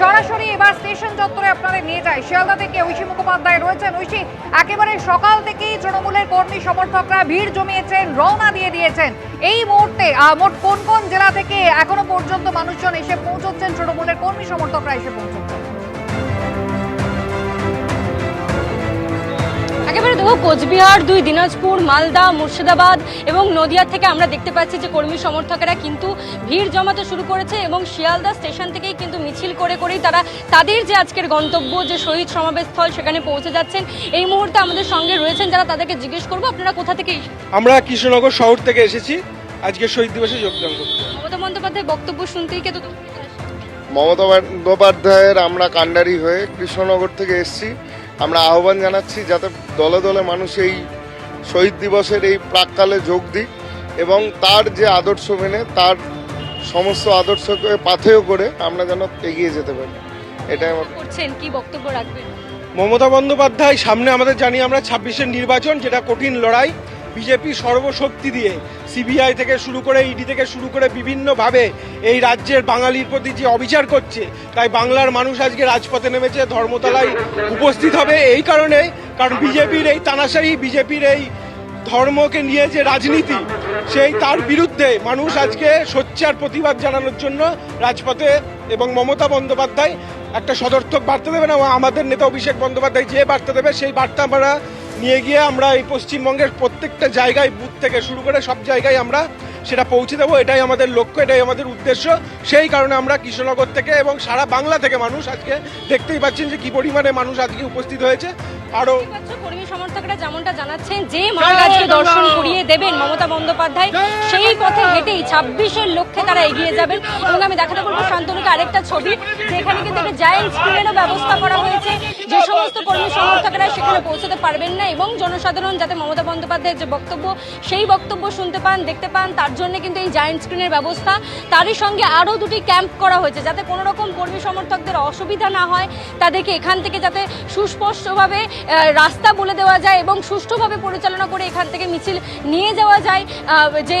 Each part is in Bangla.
সরাসরি এবার স্টেশন চত্বরে আপনাদের নিয়ে যায়। শিয়ালদা থেকে ঐশী মুখোপাধ্যায় রয়েছেন। ঐশী, একেবারে সকাল থেকেই তৃণমূলের কর্মী সমর্থকরা ভিড় জমিয়েছেন, রওনা দিয়ে দিয়েছেন। এই মুহূর্তে মোট কোন কোন জেলা থেকে এখনও পর্যন্ত মানুষজন এসে পৌঁছচ্ছেন? তৃণমূলের কর্মী সমর্থকরা এসে পৌঁছচ্ছেন। একেবারে দেখো কোচবিহার দুই দিনাজপুর মালদা মুর্শিদাবাদ এবং নদিয়া থেকে আমরা দেখতে পাচ্ছি যে কর্মী সমর্থকেরা কিন্তু ভিড় জমাতে শুরু করেছে এবং শিয়ালদা স্টেশন থেকেই কিন্তু মিছিল করে করেই তারা তাদের যে আজকের গন্তব্য যে শহীদ সমাবেশস্থল সেখানে পৌঁছে যাচ্ছেন এই মুহূর্তে আমাদের সঙ্গে রয়েছেন যারা তাদেরকে জিজ্ঞেস করব আপনারা কোথা থেকে আমরা কৃষ্ণনগর শহর থেকে এসেছি। আজকে শহীদ দিবসে যোগদান করতে। মমতা বন্দ্যোপাধ্যায় বক্তব্য শুনতেই কিন্তু মমতা বন্দ্যোপাধ্যায়ের আমরা কান্ডারি হয়ে কৃষ্ণনগর থেকে এসেছি। আমরা আহ্বান জানাচ্ছি যাতে দলে দলে মানুষ এই শহীদ দিবসের এই প্রাককালে যোগ দিক এবং তার যে আদর্শ মেনে তার সমস্ত আদর্শকে পাথেয় করে আমরা যেন এগিয়ে যেতে পারি। এটাই আমার করছেন কি বক্তব্য রাখবেন? মমতা বন্দ্যোপাধ্যায় সামনে আমাদের জানি আমরা ছাব্বিশের নির্বাচন যেটা কঠিন লড়াই বিজেপি সর্বশক্তি দিয়ে সিবিআই থেকে শুরু করে ইডি থেকে শুরু করে বিভিন্নভাবে এই রাজ্যের বাঙালির প্রতি যে অবিচার করছে, তাই বাংলার মানুষ আজকে রাজপথে নেমেছে, ধর্মতলায় উপস্থিত হবে এই কারণে কারণ বিজেপির এই তানাশাহি, বিজেপির এই ধর্মকে নিয়ে যে রাজনীতি, সেই তার বিরুদ্ধে মানুষ আজকে সোচ্চার প্রতিবাদ জানানোর জন্য রাজপথে এবং মমতা বন্দ্যোপাধ্যায় একটা সদর্থক বার্তা দেবে না ও আমাদের নেতা অভিষেক বন্দ্যোপাধ্যায় যে বার্তা দেবে, সেই বার্তা আমরা নিয়ে গিয়ে আমরা এই পশ্চিমবঙ্গের প্রত্যেকটা জায়গায় বুথ থেকে শুরু করে সব জায়গায় আমরা সেটা পৌঁছে দেবো, এটাই আমাদের লক্ষ্য, এটাই আমাদের উদ্দেশ্য। সেই কারণে আমরা কৃষ্ণনগর থেকে এবং সারা বাংলা থেকে মানুষ আজকে দেখতেই পাচ্ছেন যে কী পরিমাণে মানুষ আজকে উপস্থিত হয়েছে। পাচ্ছ, কর্মী সমর্থকরা যেমনটা জানাচ্ছেন যে মার আজকে দর্শন করিয়ে দেবেন মমতা বন্দ্যোপাধ্যায় সেই পথে হেঁটেই ছাব্বিশের লক্ষ্যে তারা এগিয়ে যাবেন। এবং আমি দেখাতে বলব শান্তনুকে আরেকটা ছবি যেখানে কিন্তু একটা জায়েন্ট স্ক্রিনেরও ব্যবস্থা করা হয়েছে। যে সমস্ত কর্মী সমর্থকরা সেখানে পৌঁছতে পারবেন না এবং জনসাধারণ যাতে মমতা বন্দ্যোপাধ্যায়ের যে বক্তব্য সেই বক্তব্য শুনতে পান দেখতে পান তার জন্য কিন্তু এই জায়েন্ট স্ক্রিনের ব্যবস্থা। তারই সঙ্গে আরও দুটি ক্যাম্প করা হয়েছে যাতে কোনো রকম কর্মী সমর্থকদের অসুবিধা না হয়। তাদেরকে এখান থেকে যাতে সুস্পষ্টভাবে রাস্তা বলে দেওয়া যায় এবং সুষ্ঠুভাবে পরিচালনা করে এখান থেকে মিছিল নিয়ে যাওয়া যায়। যে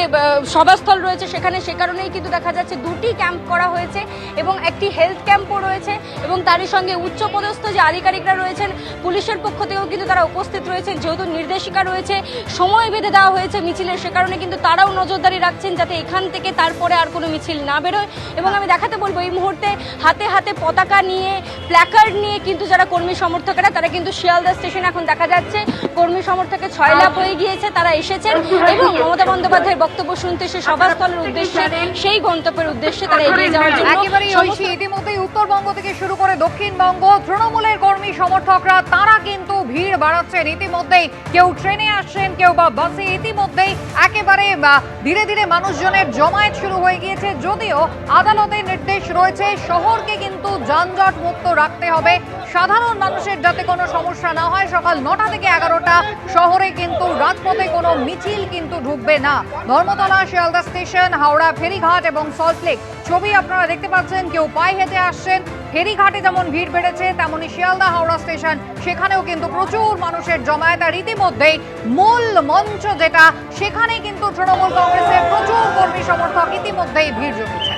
সভাস্থল রয়েছে সেখানে সে কারণেই কিন্তু দেখা যাচ্ছে দুটি ক্যাম্প করা হয়েছে এবং একটি হেলথ ক্যাম্পও রয়েছে এবং তারই সঙ্গে উচ্চপদস্থ যে আধিকারিকরা রয়েছেন, পুলিশের পক্ষ থেকেও কিন্তু তারা উপস্থিত রয়েছেন। যেহেতু নির্দেশিকা রয়েছে, সময় বেঁধে দেওয়া হয়েছে মিছিলের, সে কারণে কিন্তু তারাও নজরদারি রাখছেন যাতে এখান থেকে তারপরে আর কোনো মিছিল না বেরোয়। এবং আমি দেখাতে বলব, এই মুহূর্তে হাতে হাতে পতাকা নিয়ে প্ল্যাকার্ড নিয়ে কিন্তু যারা কর্মী সমর্থকেরা, তারা কিন্তু শিয়ালদা স্টেশন এখন দেখা যাচ্ছে। কর্মী সমর্থকে ছয় লাভ হয়ে গিয়েছে তারা এসেছেন এবং মমতা বন্দ্যোপাধ্যায়ের বক্তব্য শুনতে সে সভাস্থলের উদ্দেশ্যে সেই গন্তব্যের উদ্দেশ্যে তারা এগিয়ে যাওয়ার জন্য একেবারেই ইতিমধ্যেই উত্তরবঙ্গ থেকে শুরু করে দক্ষিণবঙ্গ তৃণমূলের কর্মী সমর্থকরা তারা কিন্তু ভিড় বাড়াচ্ছেন। ইতিমধ্যেই কেউ ট্রেনে আসছেন কেউ বা বাসে। ইতিমধ্যেই একেবারে ধীরে ধীরে মানুষজনের জমায়েত শুরু হয়ে গিয়েছে। যদিও আদালতের নির্দেশ রয়েছে শহরকে কিন্তু যানজট মুক্ত রাখতে হবে। সাধারণ মানুষের যাতে কোনো সমস্যা না হয়, সকাল নটা থেকে এগারোটা। শহরে কিন্তু, রাজপথে কোনো মিছিল কিন্তু ঢুকবে না। ধর্মতলা, শিয়ালদা স্টেশন, হাওড়া, ফেরিঘাট এবং সল্টলেক ছবি আপনারা দেখতে পাচ্ছেন, কেউ পায়ে হেঁটে আসছেন। ফেরিঘাটে যেমন ভিড় বেড়েছে, তেমনি শিয়ালদা, হাওড়া স্টেশন, সেখানেও কিন্তু প্রচুর মানুষের জমায়েত। আর ইতিমধ্যেই মূল মঞ্চ যেটা, সেখানে কিন্তু তৃণমূল কংগ্রেসের প্রচুর কর্মী সমর্থক ইতিমধ্যেই ভিড় জমেছে